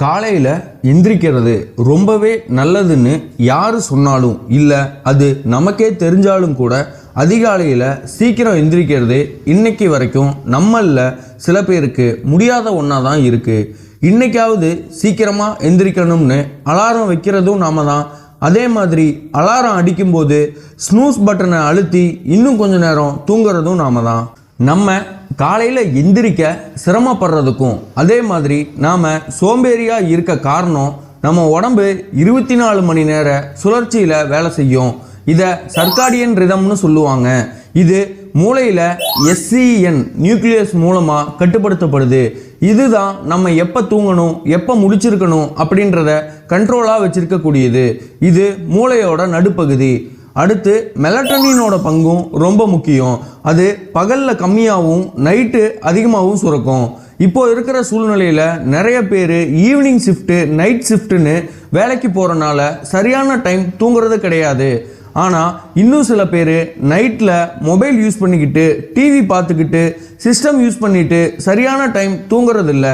காலையில் எந்திரிக்கிறது ரொம்பவே நல்லதுன்னு யார் சொன்னாலும் இல்லை அது நமக்கே தெரிஞ்சாலும் கூட அதிகாலையில் சீக்கிரம் எந்திரிக்கிறது இன்னைக்கு வரைக்கும் நம்மளில் சில பேருக்கு முடியாத ஒன்றா தான் இருக்குது இன்னைக்காவது சீக்கிரமாக எந்திரிக்கணும்னு அலாரம் வைக்கிறதும் நாம தான். அதே மாதிரி அலாரம் அடிக்கும்போது ஸ்னூஸ் பட்டனை அழுத்தி இன்னும் கொஞ்ச நேரம் தூங்குறதும் நாம தான். நம்ம காலையில் எந்திரிக்க சிரமப்படுறதுக்கும் அதே மாதிரி நாம் சோம்பேறியாக இருக்க காரணம் நம்ம உடம்பு இருபத்தி நாலு மணி நேர சுழற்சியில் வேலை செய்யும். இதை சர்க்காடியன் ரிதம்னு சொல்லுவாங்க. இது மூளையில் எஸ்சிஎன் நியூக்ளியஸ் மூலமாக கட்டுப்படுத்தப்படுது. இதுதான் நம்ம எப்போ தூங்கணும் எப்போ முடிச்சிருக்கணும் அப்படின்றத கண்ட்ரோலாக வச்சுருக்கக்கூடியது. இது மூளையோட நடுப்பகுதி. அடுத்து மெலட்டனினோட பங்கும் ரொம்ப முக்கியம். அது பகலில் கம்மியாகவும் நைட்டு அதிகமாகவும் சுரக்கும். இப்போ இருக்கிற சூழ்நிலையில் நிறைய பேர் ஈவினிங் ஷிஃப்ட்டு நைட் ஷிஃப்ட்டுன்னு வேலைக்கு போகிறனால சரியான டைம் தூங்குறது கிடையாது. ஆனால் இன்னும் சில பேர் நைட்டில் மொபைல் யூஸ் பண்ணிக்கிட்டு டிவி பார்த்துக்கிட்டு சிஸ்டம் யூஸ் பண்ணிவிட்டு சரியான டைம் தூங்குறதில்ல.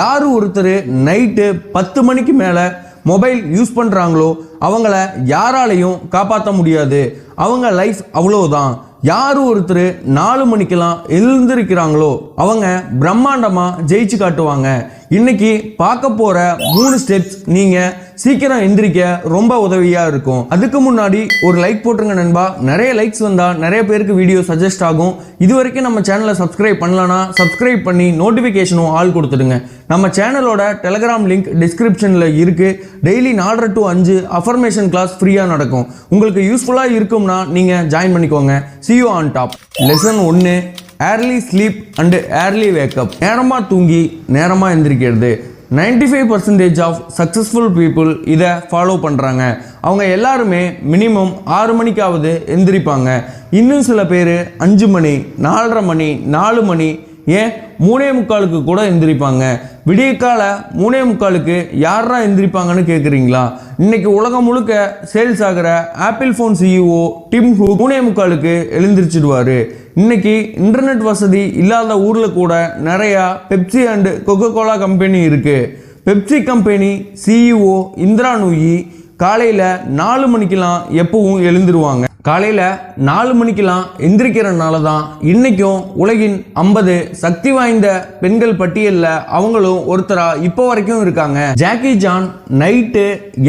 யார் ஒருத்தர் நைட்டு பத்து மணிக்கு மேலே மொபைல் யூஸ் பண்ணுறாங்களோ அவங்கள யாராலையும் காப்பாற்ற முடியாது. அவங்க லைஃப் அவ்வளோதான் யார் ஒருத்தர் நாலு மணிக்கெல்லாம் எழுந்திருக்கிறாங்களோ அவங்க பிரம்மாண்டமாக ஜெயிச்சு காட்டுவாங்க. இன்னைக்கு பார்க்க போகிற மூணு ஸ்டெப்ஸ் நீங்கள் சீக்கிரம் எந்திரிக்க ரொம்ப உதவியாக இருக்கும். அதுக்கு முன்னாடி ஒரு லைக் போட்டுருங்க நண்பா. நிறைய லைக்ஸ் வந்தால் நிறைய பேருக்கு வீடியோ சஜஸ்ட் ஆகும். இது வரைக்கும் நம்ம சேனலை சப்ஸ்கிரைப் பண்ணலனா சப்ஸ்கிரைப் பண்ணி நோட்டிஃபிகேஷனும் ஆள் கொடுத்துடுங்க. நம்ம சேனலோட டெலகிராம் லிங்க் டிஸ்கிரிப்ஷனில் இருக்குது டெய்லி நாலரை டு அஞ்சு அஃபர்மேஷன் கிளாஸ் ஃப்ரீயாக நடக்கும். உங்களுக்கு யூஸ்ஃபுல்லாக இருக்கும்னா நீங்கள் ஜாயின் பண்ணிக்கோங்க. See you on top lesson ஒன்று early sleep and early wake up நேரமாக தூங்கி நேரமாக எந்திரிக்கிறது. 95% five percentage of successful people இதை ஃபாலோ பண்ணுறாங்க அவங்க எல்லாருமே மினிமம் ஆறு மணிக்காவது எந்திரிப்பாங்க. இன்னும் சில பேர் அஞ்சு மணி நாலரை மணி நாலு மணி ஏன்? மூணே முக்காலுக்கு கூட எந்திரிப்பாங்க. விடியற்கால மூணே முக்காலுக்கு யாரா எந்திரிப்பாங்கன்னு கேட்குறீங்களா இன்னைக்கு உலகம் முழுக்க சேல்ஸ் ஆகிற ஆப்பிள் ஃபோன் சிஇஓ டிம் ஹூ மூணே முக்காலுக்கு எழுந்திரிச்சிடுவார். இன்னைக்கு இன்டர்நெட் வசதி இல்லாத ஊரில் கூட நிறையா Pepsi and Coca Cola company இருக்குது Pepsi company CEO Indra Nooyi காலையில் நாலு மணிக்கெலாம் எப்பவும் எழுந்துருவாங்க. காலையில் நாலு மணிக்கெலாம் எந்திரிக்கிறனால தான் இன்றைக்கும் உலகின் ஐம்பது சக்தி வாய்ந்த பெண்கள் பட்டியலில் அவங்களும் ஒருத்தராக இப்போ வரைக்கும் இருக்காங்க. ஜாக்கி ஜான் நைட்டு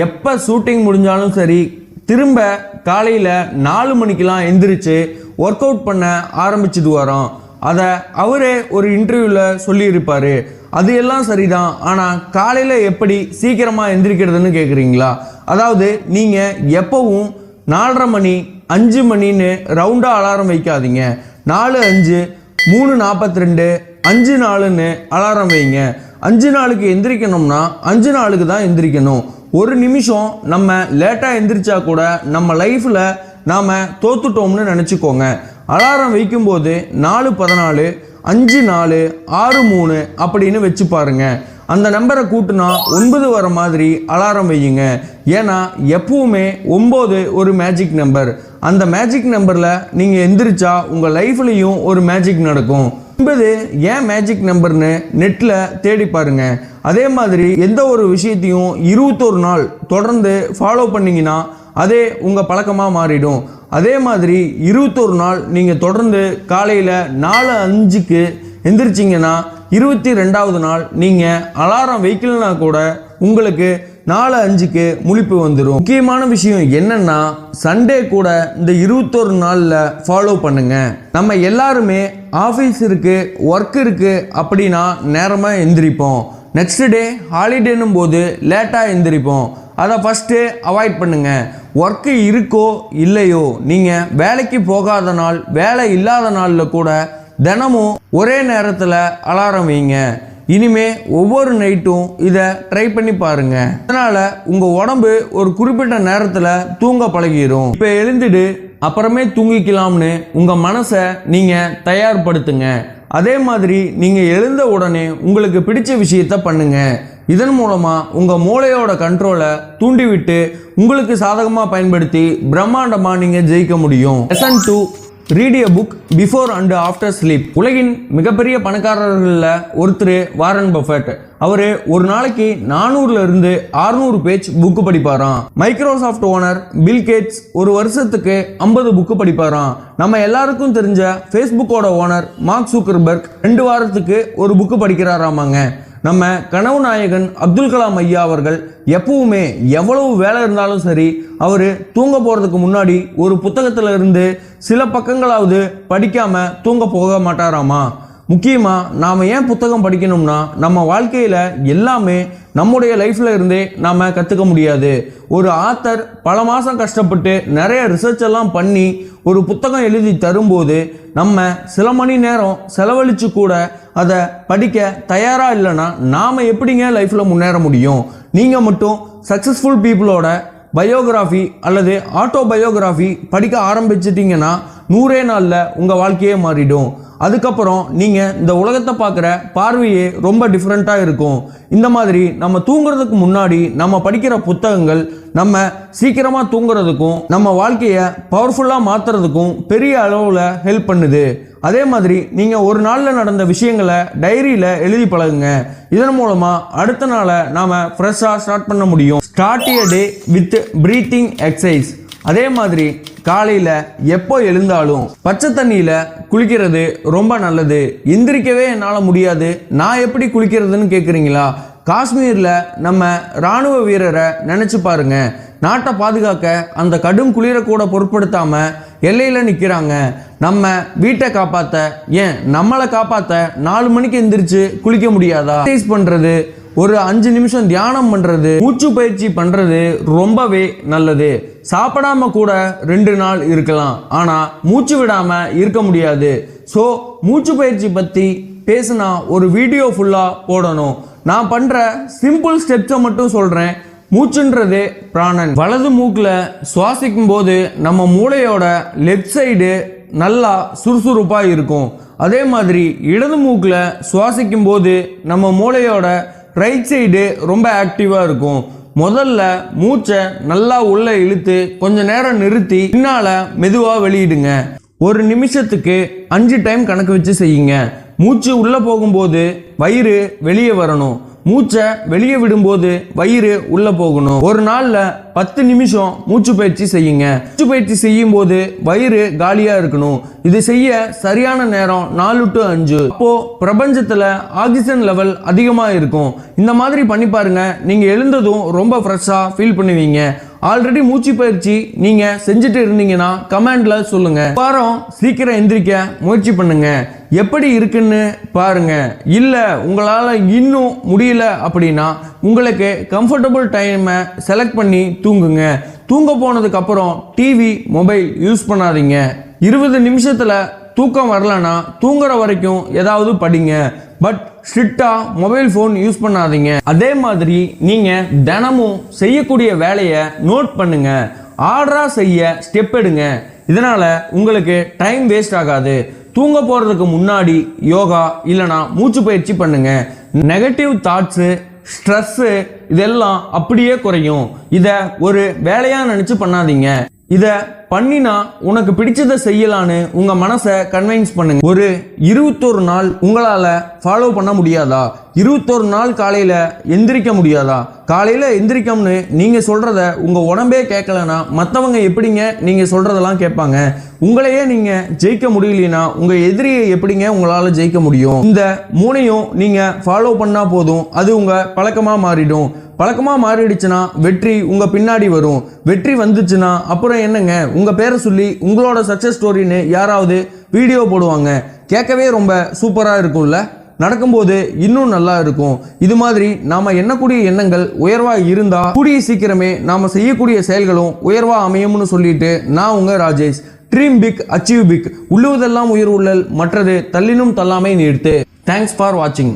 எப்போ ஷூட்டிங் முடிஞ்சாலும் சரி திரும்ப காலையில் நாலு மணிக்கெலாம் எந்திரிச்சு ஒர்க் அவுட் பண்ண ஆரம்பிச்சிடுவாராம் அதை அவரே ஒரு இன்டர்வியூவில் சொல்லியிருப்பார். அது எல்லாம் சரிதான். ஆனால் காலையில் எப்படி சீக்கிரமாக எந்திரிக்கிறதுன்னு கேட்குறீங்களா அதாவது நீங்கள் எப்போவும் நாலரை மணி அஞ்சு மணின்னு ரவுண்டாக அலாரம் வைக்காதீங்க. நாலு அஞ்சு மூணு நாற்பத்தி ரெண்டு அஞ்சு நாலுன்னு அலாரம் வைங்க. அஞ்சு நாளுக்கு எந்திரிக்கணும்னா அஞ்சு நாளுக்கு தான் எந்திரிக்கணும். ஒரு நிமிஷம் நம்ம லேட்டாக எந்திரிச்சா கூட நம்ம லைஃப்பில் நாம் தோத்துட்டோம்னு நினச்சிக்கோங்க. அலாரம் வைக்கும்போது நாலு பதினாலு அஞ்சு நாலு ஆறு மூணு அப்படின்னு வச்சு பாருங்க. அந்த நம்பரை கூட்டினா ஒன்பது வர மாதிரி அலாரம் வையுங்க. ஏன்னா எப்பவுமே ஒம்பது ஒரு மேஜிக் நம்பர் அந்த மேஜிக் நம்பரில் நீங்கள் எந்திரிச்சா உங்கள் லைஃப்லேயும் ஒரு மேஜிக் நடக்கும். ஒன்பது ஏன் மேஜிக் நம்பர்னு நெட்டில் தேடி பாருங்க. அதே மாதிரி எந்த ஒரு விஷயத்தையும் இருபத்தொரு நாள் தொடர்ந்து ஃபாலோ பண்ணிங்கன்னா அதே உங்கள் பழக்கமாக மாறிடும். அதே மாதிரி இருபத்தொரு நாள் நீங்கள் தொடர்ந்து காலையில் நாலு அஞ்சுக்கு எந்திரிச்சிங்கன்னா இருபத்தி ரெண்டாவது நாள் நீங்கள் அலாரம் வைக்கலனா கூட உங்களுக்கு நாலு அஞ்சுக்கு முழிப்பு வந்துடும் முக்கியமான விஷயம் என்னன்னா சண்டே கூட இந்த இருபத்தொரு நாளில் ஃபாலோ பண்ணுங்க. நம்ம எல்லாருமே ஆஃபீஸ் இருக்கு ஒர்க் இருக்கு அப்படின்னா நேரமாக எந்திரிப்போம். நெக்ஸ்ட் டே ஹாலிடேனும் போது லேட்டாக எந்திரிப்போம். அதை ஃபஸ்ட்டு அவாய்ட் பண்ணுங்க. ஒர்க்கு இருக்கோ இல்லையோ நீங்கள் வேலைக்கு போகாத நாள் வேலை இல்லாத நாளில் கூட தினமும் ஒரே நேரத்தில் அலாரம் வைங்க. இனிமே ஒவ்வொரு நைட்டும் இதை ட்ரை பண்ணி பாருங்க. அதனால உங்க உடம்பு ஒரு குறிப்பிட்ட நேரத்தில் தூங்க பழகிடும் இப்போ எழுந்துடு அப்புறமே தூங்கிக்கலாம்னு உங்க மனசை நீங்க தயார்படுத்துங்க. அதே மாதிரி நீங்க எழுந்த உடனே உங்களுக்கு பிடிச்ச விஷயத்த பண்ணுங்க. இதன் மூலமா உங்க மூளையோட கண்ட்ரோலை தூண்டிவிட்டு உங்களுக்கு சாதகமாக பயன்படுத்தி பிரம்மாண்டமாக நீங்க ஜெயிக்க முடியும். Lesson two read a book before and after sleep உலகின் மிகப்பெரிய பணக்காரர்களில் ஒருத்தர் வாரன் பஃபர்ட் அவர் ஒரு நாளைக்கு நானூறுல இருந்து அறுநூறு பேஜ் புக்கு படிப்பாராம். மைக்ரோசாஃப்ட் ஓனர் பில் கேட்ஸ் ஒரு வருஷத்துக்கு ஐம்பது புக்கு படிப்பாராம். நம்ம எல்லாருக்கும் தெரிஞ்ச ஃபேஸ்புக்கோட ஓனர் மார்க் சூக்கர்பர்க் ரெண்டு வாரத்துக்கு ஒரு புக்கு படிக்கிறாராமாங்க. நம்ம கனவு நாயகன் அப்துல் கலாம் ஐயா அவர்கள் எப்பவுமே எவ்வளவு வேலை இருந்தாலும் சரி அவர் தூங்க போகிறதுக்கு முன்னாடி ஒரு புத்தகத்தில் இருந்து சில பக்கங்களாவது படிக்காமல் தூங்க போக மாட்டாராமா? முக்கியமாக நாம் ஏன் புத்தகம் படிக்கணும்னா நம்ம வாழ்க்கையில் எல்லாமே நம்முடைய லைஃப்பில் இருந்தே நாம் கற்றுக்க முடியாது. ஒரு ஆத்தர் பல மாதம் கஷ்டப்பட்டு நிறைய ரிசர்ச் எல்லாம் பண்ணி ஒரு புத்தகம் எழுதி தரும்போது நம்ம சில மணி நேரம் செலவழித்து கூட அதை படிக்க தயாராக இல்லைன்னா நாம் எப்படிங்க லைஃப்பில் முன்னேற முடியும்? நீங்கள் மட்டும் சக்ஸஸ்ஃபுல் பீப்புளோட பயோகிராஃபி அல்லது ஆட்டோ பயோகிராஃபி படிக்க ஆரம்பிச்சிட்டிங்கன்னா நூறே நாளில் உங்கள் வாழ்க்கையே மாறிடும். அதுக்கப்புறம் நீங்கள் இந்த உலகத்தை பார்க்குற பார்வையே ரொம்ப டிஃப்ரெண்ட்டாக இருக்கும். இந்த மாதிரி நம்ம தூங்குறதுக்கு முன்னாடி நம்ம படிக்கிற புத்தகங்கள் நம்ம சீக்கிரமாக தூங்குறதுக்கும் நம்ம வாழ்க்கையை பவர்ஃபுல்லாக மாற்றுறதுக்கும் பெரிய அளவில் ஹெல்ப் பண்ணுது. அதே மாதிரி நீங்கள் ஒரு நாளில் நடந்த விஷயங்களை டைரியில் எழுதி பழகுங்க. இதன் மூலமாக அடுத்த நாளை நாம் ஃப்ரெஷ்ஷாக ஸ்டார்ட் பண்ண முடியும். Start day with breathing exercise அதே மாதிரி காலையில் எப்போ எழுந்தாலும் பச்சை தண்ணியில் குளிக்கிறது ரொம்ப நல்லது. எந்திரிக்கவே என்னால் முடியாது. நான் எப்படி குளிக்கிறதுன்னு கேட்குறீங்களா காஷ்மீரில் நம்ம இராணுவ வீரரை நினச்சி பாருங்க. நாட்டை பாதுகாக்க அந்த கடும் குளிரை கூட பொருட்படுத்தாம எல்லையில் நிற்கிறாங்க நம்ம வீட்டை காப்பாற்ற ஏன் நம்மளை காப்பாற்ற நாலு மணிக்கு எந்திரிச்சு குளிக்க முடியாதா? பண்ணுறது ஒரு அஞ்சு நிமிஷம் தியானம் பண்ணுறது மூச்சு பயிற்சி பண்ணுறது ரொம்பவே நல்லது. சாப்பிடாம கூட ரெண்டு நாள் இருக்கலாம். ஆனால் மூச்சு விடாமல் இருக்க முடியாது. ஸோ மூச்சு பயிற்சி பற்றி பேசினா ஒரு வீடியோ ஃபுல்லாக போடணும். நான் பண்ணுற சிம்பிள் ஸ்டெப்ஸை மட்டும் சொல்கிறேன் மூச்சுன்றது பிராணன். வலது மூக்கில் சுவாசிக்கும் போது நம்ம மூளையோட லெஃப்ட் சைடு நல்லா சுறுசுறுப்பாக இருக்கும். அதே மாதிரி இடது மூக்கில் சுவாசிக்கும் போது நம்ம மூளையோட ரைட் சைடு ரொம்ப ஆக்டிவாக இருக்கும். முதல்ல மூச்சை நல்லா உள்ளே இழுத்து கொஞ்ச நேரம் நிறுத்தி பின்னால் மெதுவாக வெளியிடுங்க. ஒரு நிமிஷத்துக்கு அஞ்சு டைம் கணக்கு வச்சு செய்யுங்க. மூச்சு உள்ளே போகும்போது வயிறு வெளியே வரணும். மூச்சை வெளியே விடும்போது வயிறு உள்ளே போகணும். ஒரு நாளில் பத்து நிமிஷம் மூச்சு பயிற்சி செய்யுங்க. மூச்சு பயிற்சி செய்யும் போது வயிறு காலியாக இருக்கணும். இது செய்ய சரியான நேரம் நாலு டு அஞ்சு. அப்போ பிரபஞ்சத்தில் ஆக்சிஜன் லெவல் அதிகமாக இருக்கும். இந்த மாதிரி பண்ணி பாருங்க. நீங்கள் எழுந்ததும் ரொம்ப ஃப்ரெஷ்ஷாக ஃபீல் பண்ணுவீங்க. ஆல்ரெடி மூச்சு பயிற்சி நீங்க செஞ்சுட்டு இருந்தீங்கன்னா கமெண்ட்ல சொல்லுங்க. வாரம் சீக்கிரம் எந்திரிக்க முயற்சி பண்ணுங்க. எப்படி இருக்குன்னு பாருங்க. இல்ல உங்களால இன்னும் முடியல அப்படின்னா உங்களுக்கு கம்ஃபர்டபுள் டைமை செலக்ட் பண்ணி தூங்குங்க. தூங்க போனதுக்கு அப்புறம் டிவி மொபைல் யூஸ் பண்ணாதீங்க. இருபது நிமிஷத்துல தூக்கம் வரலன்னா தூங்குற வரைக்கும் ஏதாவது படிங்க. பட் ஸ்ட்ரிக்டாக மொபைல் ஃபோன் யூஸ் பண்ணாதீங்க. அதே மாதிரி நீங்கள் தினமும் செய்யக்கூடிய வேலையை நோட் பண்ணுங்க. ஆர்டராக செய்ய ஸ்டெப் எடுங்க. இதனால் உங்களுக்கு டைம் வேஸ்ட் ஆகாது. தூங்க போகிறதுக்கு முன்னாடி யோகா இல்லைனா மூச்சு பயிற்சி பண்ணுங்க. நெகட்டிவ் தாட்ஸு ஸ்ட்ரெஸ்ஸு இதெல்லாம் அப்படியே குறையும். இதை ஒரு வேலையாக நினச்சி பண்ணாதீங்க. இதை பண்ணினா உனக்கு பிடிச்சதை செய்யலான்னு உங்கள் மனசை கன்வின்ஸ் பண்ணுங்க. ஒரு இருபத்தொரு நாள் உங்களால் ஃபாலோ பண்ண முடியாதா? இருபத்தொரு நாள் காலையில் எந்திரிக்க முடியாதா? காலையில் எந்திரிக்கம்னு நீங்கள் சொல்கிறத உங்கள் உடம்பே கேட்கலனா மற்றவங்க எப்படிங்க நீங்கள் சொல்கிறதெல்லாம் கேட்பாங்க. உங்களையே நீங்கள் ஜெயிக்க முடியலனா உங்கள் எதிரியை எப்படிங்க உங்களால் ஜெயிக்க முடியும்? இந்த மூணையும் நீங்கள் ஃபாலோ பண்ணால் போதும். அது உங்கள் பழக்கமாக மாறிடும். பழக்கமாக மாறிடுச்சுன்னா வெற்றி உங்கள் பின்னாடி வரும். வெற்றி வந்துச்சுன்னா அப்புறம் என்னங்க? உங்கள் பேரை சொல்லி உங்களோட சக்ஸஸ் ஸ்டோரின்னு யாராவது வீடியோ போடுவாங்க. கேட்கவே ரொம்ப சூப்பராக இருக்கும்ல? நடக்கும்போது இன்னும் நல்லா இருக்கும். இது மாதிரி நாம் எண்ணக்கூடிய எண்ணங்கள் உயர்வாக இருந்தால் கூடிய சீக்கிரமே நாம் செய்யக்கூடிய செயல்களும் உயர்வாக அமையும்னு சொல்லிட்டு நான் உங்கள் Rajesh. Dream big achieve big உள்ளுவதெல்லாம் உயர் உள்ளல் மற்றது தள்ளினும் தள்ளாமை நிறுத்து தேங்க்ஸ் ஃபார் வாட்சிங்